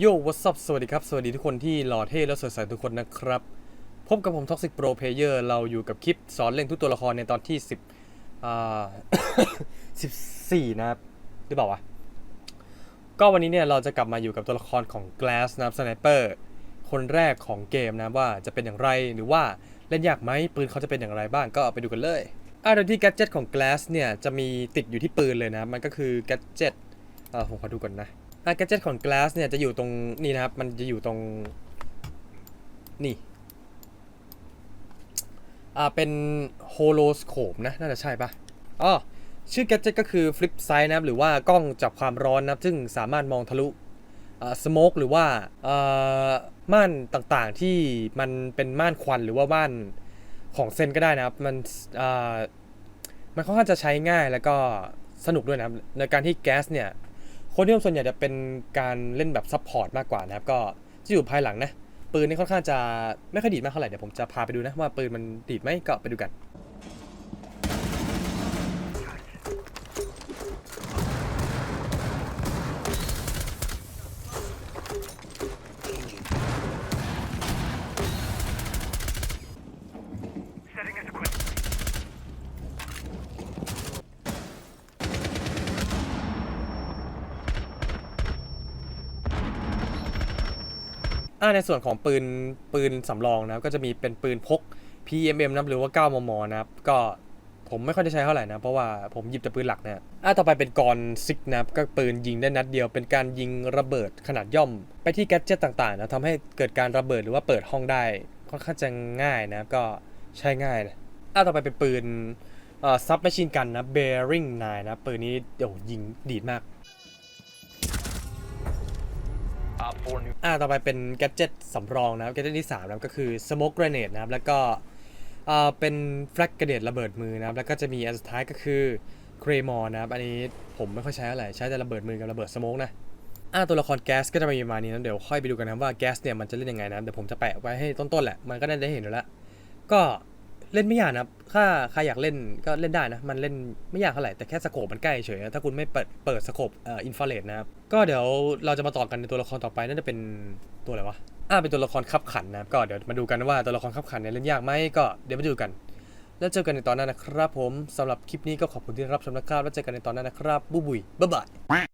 โย่ what's up สวัสดีครับ สวัสดีทุกคนที่หล่อเท่และสดใสทุกคนนะครับ พบกับผม Toxic Pro Player เราอยู่กับคลิปสอนเล่นทุกตัวละครในตอนที่ 10อ่า14 นะครับ หรือเปล่าวะ ก็วันนี้เนี่ยเราจะกลับมาอยู่กับตัวละครของ Glass นะครับสไนเปอร์คนแรกของเกมนะว่าจะเป็นอย่างไรหรือว่าเล่นยากไหมปืนเขาจะเป็นอย่างไรบ้างก็ไปดูกันเลยอ่าโดยที่ gadget ของ Glass เนี่ยจะมีติดอยู่ที่ปืนเลยนะ มันก็คือ gadget อ่าผมขอดูก่อนนะ อ่า gadget ของ Glass เนี่ยจะอยู่ตรงนี่นะครับ มันจะอยู่ตรงนี่อ่าเป็น holoscope นะ น่าจะใช่ปะอ๋อชื่อ gadget ก็คือ flip sight นะครับหรือว่ากล้องจับความร้อนนะครับ ซึ่งสามารถมองทะลุสโมกหรือว่าอ่อม่านต่างๆที่มันเป็นม่านควันหรือว่าม่านของเซนก็ได้นะครับ มันอ่ามันค่อนข้างจะใช้ง่ายแล้วก็สนุกด้วยนะครับในการที่แก๊สเนี่ย คนที่นิยมส่วนใหญ่จะเป็นการเล่นแบบซับพอร์ตมากกว่านะครับก็จะอยู่ภายหลังนะปืนนี่ค่อนข้างจะไม่ค่อยดีดมากเท่าไหร่เดี๋ยวผมจะพาไปดูนะว่าปืนมันดีดไหมก็ไปดูกัน อ่าในส่วนของปืนปืนสำรองนะครับก็จะมีเป็นปืนพก PMM นะหรือว่า 9 มม นะครับ ก็ผมไม่ค่อยได้ใช้เท่าไหร่นะ เพราะว่าผมหยิบแต่ปืนหลักนะอ่าต่อไปเป็นกรซิกนะครับก็ปืนยิงได้นัดเดียว เป็นการยิงระเบิดขนาดย่อม ไปที่แกดเจิตต่างๆนะทำให้เกิดการระเบิดหรือว่าเปิดห้องได้ค่อนข้างจะง่ายนะก็ใช้ง่ายนะอ่าต่อไปเป็นปืนซับแมชชีนกันนะ Bearing 9นะปืนนี้โอ้โหยิงดีดมาก อ่าต่อไปเป็นแกจิตสำรองนะครับแกจิตที่3นะครับก็คือ smoke grenade นะครับแล้วก็อ่าเป็น flag grenade ระเบิดมือนะครับแล้วก็จะมีอันสุดท้ายก็คือ claymore นะครับอันนี้ผมไม่ค่อยใช้อะไรใช้แต่ระเบิดมือกับระเบิดสโมกนะอ่าตัวละครแก๊สก็จะมีประมาณนี้นะเดี๋ยวค่อยไปดูกันนะว่าแก๊สเนี่ยมันจะเล่นยังไงนะเดี๋ยวผมจะแปะไว้ให้ต้นๆแหละมันก็ได้เห็นอยู่แล้วก็ เล่นไม่ยากนะครับถ้าใครอยากเล่นก็เล่นได้นะ มันเล่นไม่ยากเท่าไหร่ แต่แค่สโคปมันใกล้เฉยถ้าคุณไม่เปิดเปิดสโคปเอ่ออินฟราเรดนะครับ ก็เดี๋ยวเราจะมาต่อกันในตัวละครต่อไปน่าจะเป็นตัวอะไรวะ อ่าเป็นตัวละครขับขันนะครับ ก็เดี๋ยวมาดูกันว่าตัวละครขับขันเนี่ยเล่นยากไหมก็เดี๋ยวมาดูกัน แล้วเจอกันในตอนหนั้นนะครับผมสำหรับคลิปนี้ก็ขอบคุณที่รับชมนะครับ แล้วเจอกันในตอนหนั้นนะครับบุยบุยบ๊ายบาย